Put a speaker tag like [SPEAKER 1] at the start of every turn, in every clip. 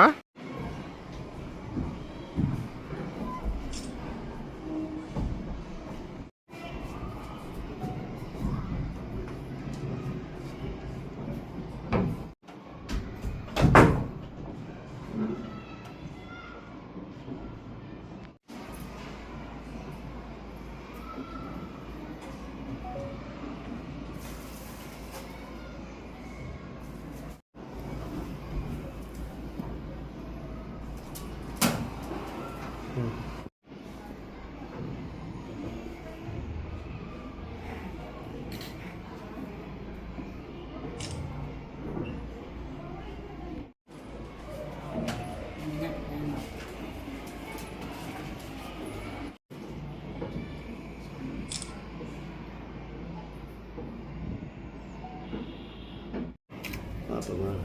[SPEAKER 1] huh?
[SPEAKER 2] Apa
[SPEAKER 1] mah?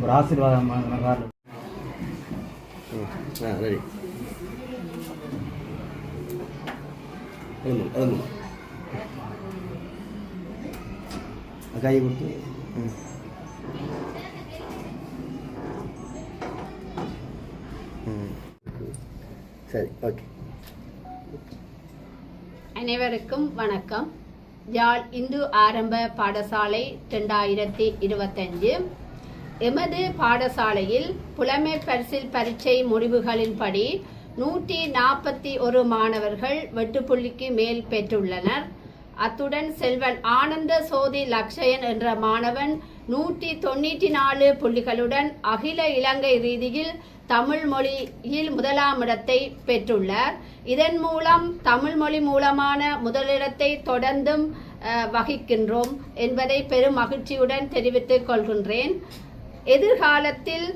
[SPEAKER 3] ஒரு ஆசீர்வாதம் வாங்கின
[SPEAKER 2] ஆ ரெடி அது கையை கொடுத்து. சரி ஓகே.
[SPEAKER 4] அனைவருக்கும் வணக்கம். யாழ் இந்து ஆரம்ப பாடசாலை ரெண்டாயிரத்தி இருபத்தஞ்சு. எமது பாடசாலையில் புலமை பரிசில் பரீட்சை முடிவுகளின்படி நூற்றி நாற்பத்தி ஒரு மாணவர்கள் வெட்டுப்புள்ளிக்கு மேல் பெற்றுள்ளனர். அத்துடன் செல்வன் ஆனந்த சோதி லக்ஷயன் என்ற மாணவன் நூற்றி தொண்ணூற்றி நாலு புள்ளிகளுடன் அகில இலங்கை ரீதியில் தமிழ் மொழியில் முதலாமிடத்தை பெற்றுள்ளார். இதன் மூலம் தமிழ் மொழி மூலமான முதலிடத்தை தொடர்ந்தும் வகிக்கின்றோம் என்பதை பெரும் மகிழ்ச்சியுடன் தெரிவித்துக் கொள்கின்றேன். எதிர்காலத்தில்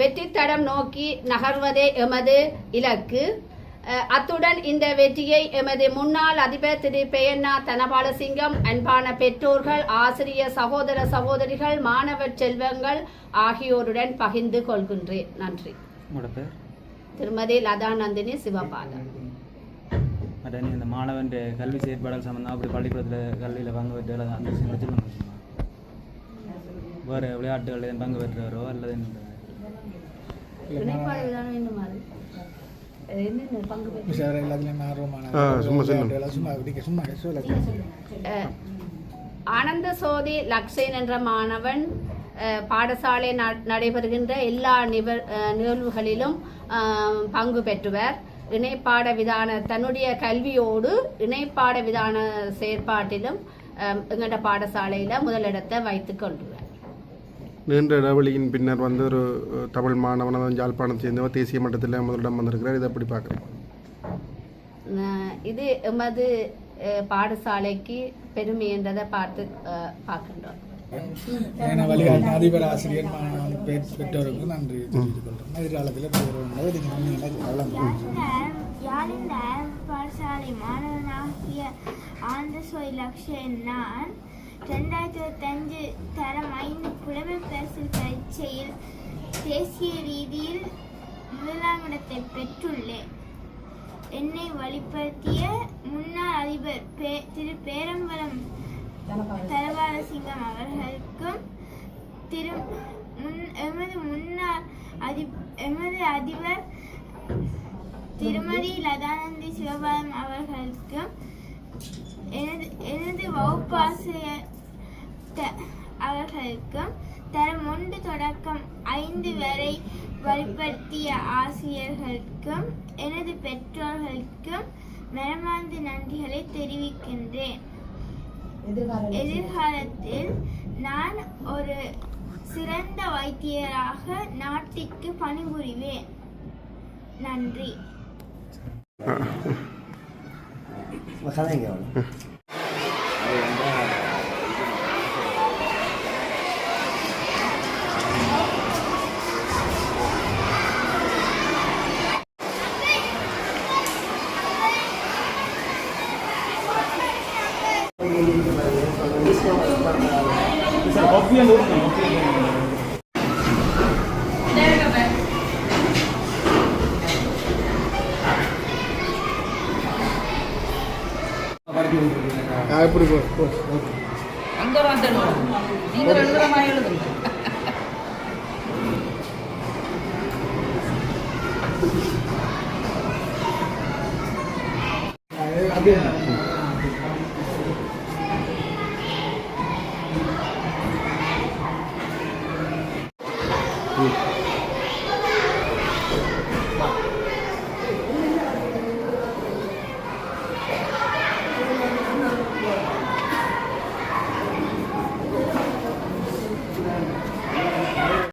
[SPEAKER 4] வெற்றித்தடம் நோக்கி நகர்வதே எமது இலக்கு. அத்துடன் இந்த வெற்றியை எமது முன்னாள் அதிபர் திரு. பெயண்ணா தனபாலசிங்கம் அன்பான பெற்றோர்கள் ஆசிரிய சகோதர சகோதரிகள் மாணவ செல்வங்கள் ஆகியோருடன் பகிர்ந்து கொள்கின்றேன். நன்றி. திருமதி லதாநந்தினி சிவபாலன்.
[SPEAKER 3] மற்ற நீ இந்த மாணவன் கல்வி செயற்பாடுகள் சம்மந்தம் அப்படி பள்ளிக்கூடத்தில் கல்வியில் பங்கு பெற்று அந்த விஷயங்களை சொல்லுங்க வேறு விளையாட்டுகள் பங்கு பெற்றவரோ அல்லது என்ன?
[SPEAKER 4] ஆனந்த சோதி லக்ஷன் என்ற மாணவன் அஹ், பாடசாலை நடைபெறுகின்ற எல்லா அஹ், நிகழ்வுகளிலும் பங்கு பெற்றுவர். இணைப்பாட விதான தன்னுடைய கல்வியோடு இணைப்பாட விதான செயற்பாட்டிலும் எங்களோட பாடசாலையில் முதலிடத்தை வைத்துக் கொண்டுவர்
[SPEAKER 1] நீண்ட இடைவெளியின் பின்னர் வந்து ஒரு தமிழ் மாணவன் வந்து யாழ்ப்பாணத்தை சேர்ந்தவர் தேசிய மட்டத்தில் முதலிடம் வந்திருக்கிறார். இதை எப்படி பார்க்குறேன்
[SPEAKER 4] அஹ், இது எமது பாடசாலைக்கு பெருமை என்றதை பார்த்து பார்க்கின்றோம்.
[SPEAKER 5] ஏன்னா வழிகாட்டின அதிபர் ஆசிரியர் மாணவன் பெற்- பெற்றோருக்கு நன்றி தெரிவித்துக் கொள்கிறோம். எதிர்காலத்தில் பெறுவோம் இதுக்கு நன்றி வழங்குகிறோம்
[SPEAKER 6] யாழிந்த ஆரம்ப பாடசாலை மாணவனாகிய ஆனந்த சோய் லக்ஷன் நான் ரெண்டாயிரத்தி இருபத்தஞ்சு தரம் ஐந்து புலமை பரிசில் பரீட்சையில் தேசிய ரீதியில் முதலாம் இடத்தை பெற்றுள்ளேன். என்னை வழிபடுத்திய முன்னாள் அதிபர் பே திரு பேரம்பலம் தலபாலசிங்கம் அவர்களுக்கும் திரு முன் எமது முன்னாள் அதி எமது அதிபர் திருமதி லதானந்தி சிவபாலம் அவர்களுக்கும் எனது எனது வகுப்பாசிரியர் அவர்களுக்கும் தரம் ஒன்று தொடக்கம் ஐந்து வரை வழிபடுத்திய ஆசிரியர்களுக்கும் எனது பெற்றோர்களுக்கும் மனமார்ந்த நன்றிகளை தெரிவிக்கின்றேன் எதிர்காலத்தில் நான் ஒரு சிறந்த வைத்தியராக நாட்டிற்கு பணிபுரிவேன் நன்றி
[SPEAKER 2] கதைங்க அவ்வளோ
[SPEAKER 1] எப்படி போ போ.
[SPEAKER 7] அங்க வந்துடணும் நீங்க ரெண்டு தரமா எழுதுங்க
[SPEAKER 1] ம்